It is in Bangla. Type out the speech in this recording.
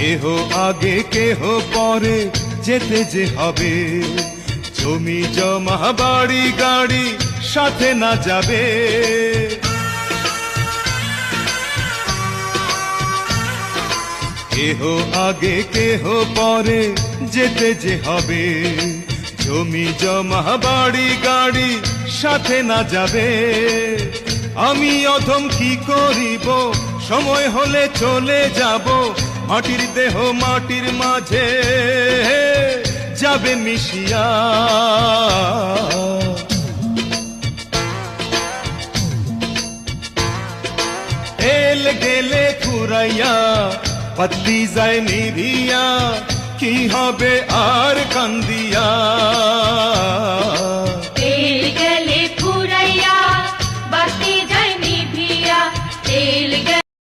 কেহ আগে, কেহ পরে যেতে যে হবে। জমি, জমা, বাড়ি, গাড়ি সাথে না যাবে। কেহ আগে, কেহ পরে যেতে যে হবে। জমি, জমা, বাড়ি, গাড়ি সাথে না যাবে। আমি অধম কি করিব? সময় হলে চলে যাব। মাটির দেহ মাটির মাঝে যাবে মিশিয়া। এল গেলে ফুরাইয়া পাতলি যায় নিধিয়া কি হবে আর কান্দিয়া।